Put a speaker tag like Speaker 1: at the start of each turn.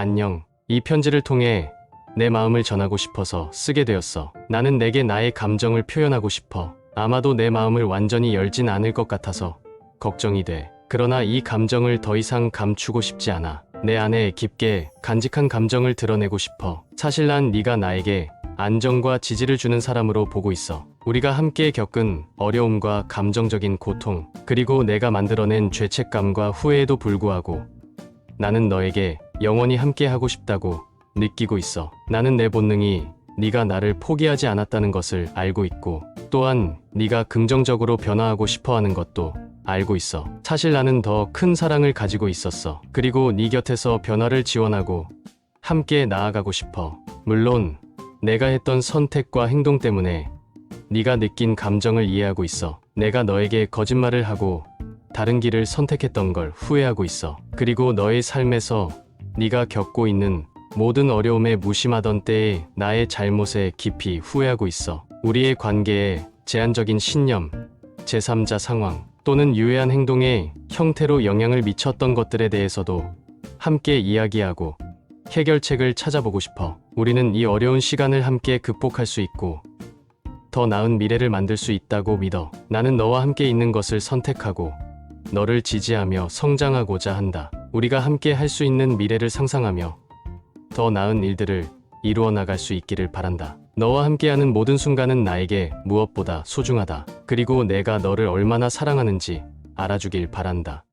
Speaker 1: 안녕. 이 편지를 통해 내 마음을 전하고 싶어서 쓰게 되었어. 나는 내게 나의 감정을 표현하고 싶어. 아마도 내 마음을 완전히 열진 않을 것 같아서 걱정이 돼. 그러나 이 감정을 더 이상 감추고 싶지 않아. 내 안에 깊게 간직한 감정을 드러내고 싶어. 사실 난 네가 나에게 안정과 지지를 주는 사람으로 보고 있어. 우리가 함께 겪은 어려움과 감정적인 고통, 그리고 내가 만들어낸 죄책감과 후회에도 불구하고 나는 너에게 영원히 함께 하고 싶다고 느끼고 있어. 나는 내 본능이 네가 나를 포기하지 않았다는 것을 알고 있고 또한 네가 긍정적으로 변화하고 싶어 하는 것도 알고 있어. 사실 나는 더 큰 사랑을 가지고 있었어. 그리고 네 곁에서 변화를 지원하고 함께 나아가고 싶어. 물론 내가 했던 선택과 행동 때문에 네가 느낀 감정을 이해하고 있어. 내가 너에게 거짓말을 하고 다른 길을 선택했던 걸 후회하고 있어. 그리고 너의 삶에서 네가 겪고 있는 모든 어려움에 무심하던 때의 나의 잘못에 깊이 후회하고 있어. 우리의 관계에 제한적인 신념, 제3자 상황 또는 유해한 행동의 형태로 영향을 미쳤던 것들에 대해서도 함께 이야기하고 해결책을 찾아보고 싶어. 우리는 이 어려운 시간을 함께 극복할 수 있고 더 나은 미래를 만들 수 있다고 믿어. 나는 너와 함께 있는 것을 선택하고 너를 지지하며 성장하고자 한다. 우리가 함께 할 수 있는 미래를 상상하며 더 나은 일들을 이루어 나갈 수 있기를 바란다. 너와 함께하는 모든 순간은 나에게 무엇보다 소중하다. 그리고 내가 너를 얼마나 사랑하는지 알아주길 바란다.